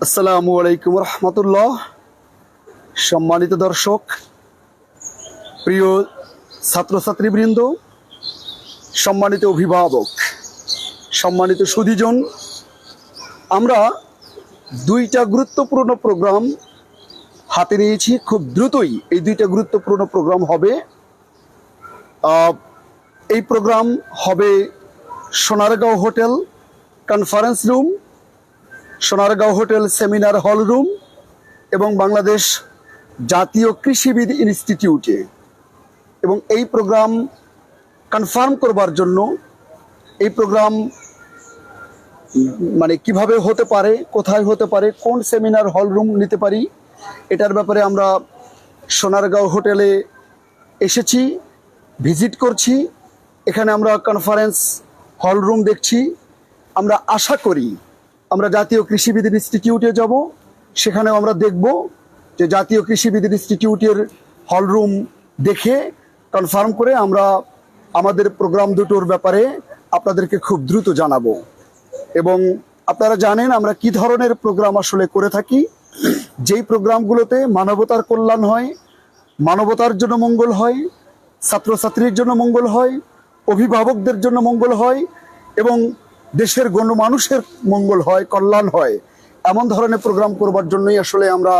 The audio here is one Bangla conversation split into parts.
আসসালামু আলাইকুম রহমতুল্লাহ। সম্মানিত দর্শক, প্রিয় ছাত্রছাত্রীবৃন্দ, সম্মানিত অভিভাবক, সম্মানিত সুধীজন, আমরা দুইটা গুরুত্বপূর্ণ প্রোগ্রাম হাতে নিয়েছি। খুব দ্রুতই এই দুইটা গুরুত্বপূর্ণ প্রোগ্রাম হবে। এই প্রোগ্রাম হবে Sonargaon hotel conference room. Sonargaon hotel seminar hall room এবং বাংলাদেশ জাতীয় কৃষিবিদ ইনস্টিটিউটে। এবং এই প্রোগ্রাম কনফার্ম করবার জন্য এই প্রোগ্রাম মানে কীভাবে হতে পারে, কোথায় হতে পারে, কোন সেমিনার হল রুম নিতে পারি, এটার ব্যাপারে আমরা সোনারগাঁও হোটেলে এসেছি, ভিজিট করছি, এখানে আমরা কনফারেন্স হল রুম দেখছি। আমরা আশা করি আমরা জাতীয় কৃষিবিদ ইনস্টিটিউটে যাব। সেখানেও আমরা দেখব যে জাতীয় কৃষিবিদ ইনস্টিটিউটের হলরুম দেখে কনফার্ম করে আমরা আমাদের প্রোগ্রাম দুটোর ব্যাপারে আপনাদেরকে খুব দ্রুত জানাব। এবং আপনারা জানেন আমরা কি ধরনের প্রোগ্রাম আসলে করে থাকি। যেই প্রোগ্রামগুলোতে মানবতার কল্যাণ হয়, মানবতার জন্য মঙ্গল হয়, ছাত্রছাত্রীর জন্য মঙ্গল হয়, অভিভাবকদের জন্য মঙ্গল হয় এবং দেশের গণমানুষের মঙ্গল হয়, কল্যাণ হয়, এমন ধরনের প্রোগ্রাম করবার জন্যই আসলে আমরা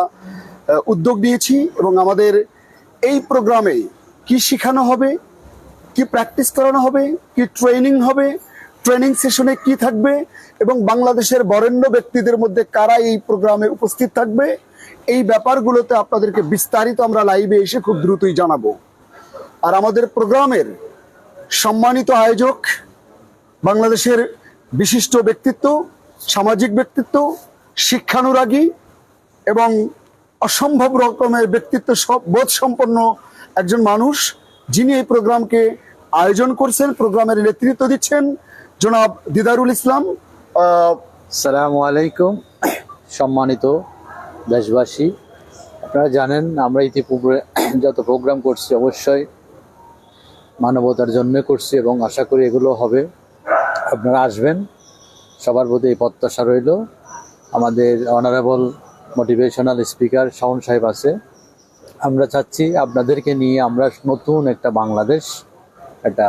উদ্যোগ নিয়েছি এবং আমাদের এই প্রোগ্রামে কি শেখানো হবে, কি প্র্যাকটিস করানো হবে, কি ট্রেনিং হবে ট্রেনিং সেশনে কি থাকবে এবং বাংলাদেশের বরেণ্য ব্যক্তিদের মধ্যে কারা এই প্রোগ্রামে উপস্থিত থাকবে, এই ব্যাপারগুলোতে আপনাদেরকে বিস্তারিত আমরা লাইভে এসে খুব দ্রুতই জানাব। আর আমাদের প্রোগ্রামের সম্মানিত আয়োজক বাংলাদেশের বিশিষ্ট ব্যক্তিত্ব, সামাজিক ব্যক্তিত্ব, শিক্ষানুরাগী এবং অসম্ভব রকমের ব্যক্তিত্ব বোধ সম্পন্ন একজন মানুষ যিনি এই প্রোগ্রামকে আয়োজন করছেন, প্রোগ্রামের নেতৃত্ব দিচ্ছেন। জনাব দিদারুল ইসলাম সালামু আলাইকুম, সম্মানিত দেশবাসী। আপনারা জানেন, আমরা ইতিপূর্বে যত প্রোগ্রাম করছি, অবশ্যই মানবতার জন্য করছি এবং আশা করি এগুলো হবে। আপনারা আসবেন। সবার প্রতি এই প্রত্যাশা রইল। আমাদের অনারেবল মোটিভেশনাল স্পিকার শাওন সাহেব আছে। আমরা চাচ্ছি আপনাদেরকে নিয়ে আমরা নতুন একটা বাংলাদেশ একটা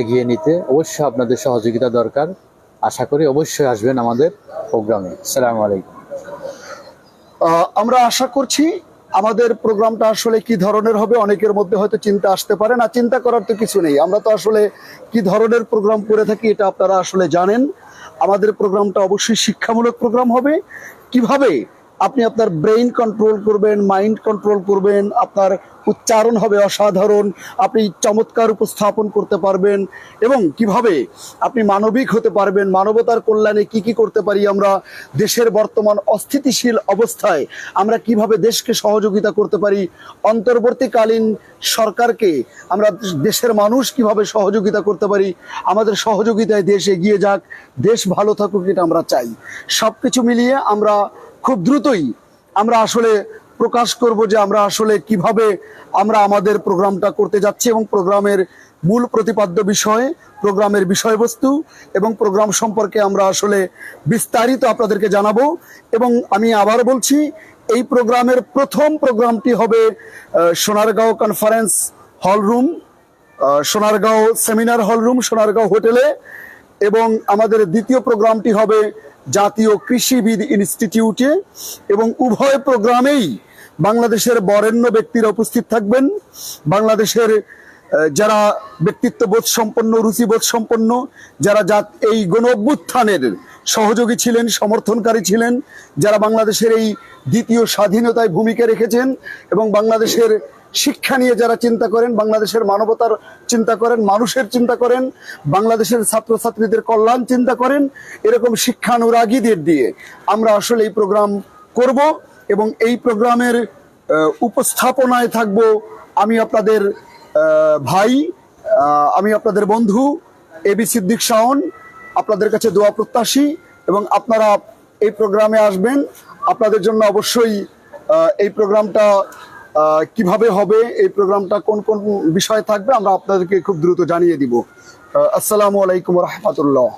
এগিয়ে নিতে। অবশ্যই আপনাদের সহযোগিতা দরকার। আশা করি অবশ্যই আসবেন আমাদের প্রোগ্রামে। সালাম আলাইকুম। আমরা আশা করছি আমাদের প্রোগ্রামটা আসলে কি ধরনের হবে অনেকের মধ্যে হয়তো চিন্তা আসতে পারে না, চিন্তা করার তো কিছু নেই। আমরা তো আসলে কি ধরনের প্রোগ্রাম করে থাকি এটা আপনারা আসলে জানেন। আমাদের প্রোগ্রামটা অবশ্যই শিক্ষামূলক প্রোগ্রাম হবে। কীভাবে আপনি আপনার ব্রেইন কন্ট্রোল করবেন মাইন্ড কন্ট্রোল করবেন, আপনার উচ্চারণ হবে অসাধারণ, আপনি চমৎকার উপস্থাপন করতে পারবেন এবং কীভাবে আপনি মানবিক হতে পারবেন, মানবতার কল্যাণে কি কি করতে পারি আমরা, দেশের বর্তমান অস্থিতিশীল অবস্থায় আমরা কীভাবে দেশকে সহযোগিতা করতে পারি, অন্তর্বর্তীকালীন সরকারকে আমরা দেশের মানুষ কীভাবে সহযোগিতা করতে পারি, আমাদের সহযোগিতায় দেশ এগিয়ে যাক, দেশ ভালো থাকুক এটা আমরা চাই। সব কিছু মিলিয়ে আমরা খুব দ্রুতই আমরা আসলে প্রকাশ করব যে আমরা আসলে কীভাবে আমরা আমাদের প্রোগ্রামটা করতে যাচ্ছি এবং প্রোগ্রামের মূল প্রতিপাদ্য বিষয়, প্রোগ্রামের বিষয়বস্তু এবং প্রোগ্রাম সম্পর্কে আমরা আসলে বিস্তারিত আপনাদেরকে জানাব। এবং আমি আবার বলছি, এই প্রোগ্রামের প্রথম প্রোগ্রামটি হবে Sonargaon conference hall room Sonargaon seminar hall room Sonargaon হোটেলে। এবং আমাদের দ্বিতীয় প্রোগ্রামটি হবে জাতীয় কৃষিবিদ ইনস্টিটিউটে এবং উভয় প্রোগ্রামেই বাংলাদেশের বরেণ্য ব্যক্তিরা উপস্থিত থাকবেন। বাংলাদেশের যারা ব্যক্তিত্ববোধ সম্পন্ন, রুচিবোধ সম্পন্ন, যারা জাত, এই গণ অভ্যুত্থানের সহযোগী ছিলেন, সমর্থনকারী ছিলেন, যারা বাংলাদেশের এই দ্বিতীয় স্বাধীনতায় ভূমিকা রেখেছেন এবং বাংলাদেশের শিক্ষা নিয়ে যারা চিন্তা করেন, বাংলাদেশের মানবতার চিন্তা করেন, মানুষের চিন্তা করেন, বাংলাদেশের ছাত্রছাত্রীদের কল্যাণ চিন্তা করেন, এরকম শিক্ষানুরাগীদের দিয়ে আমরা আসলে এই প্রোগ্রাম করব এবং এই প্রোগ্রামের উপস্থাপনায় থাকব আমি আপনাদের ভাই আমি আপনাদের বন্ধু এবি সিদ্দিক শাওন, আপনাদের কাছে দোয়া প্রত্যাশী এবং আপনারা এই প্রোগ্রামে আসবেন। আপনাদের জন্য অবশ্যই এই প্রোগ্রামটা কীভাবে হবে, এই প্রোগ্রামটা কোন কোন বিষয় থাকবে, আমরা আপনাদেরকে খুব দ্রুত জানিয়ে দিব। আসসালামু আলাইকুম রহমতুল্লাহ।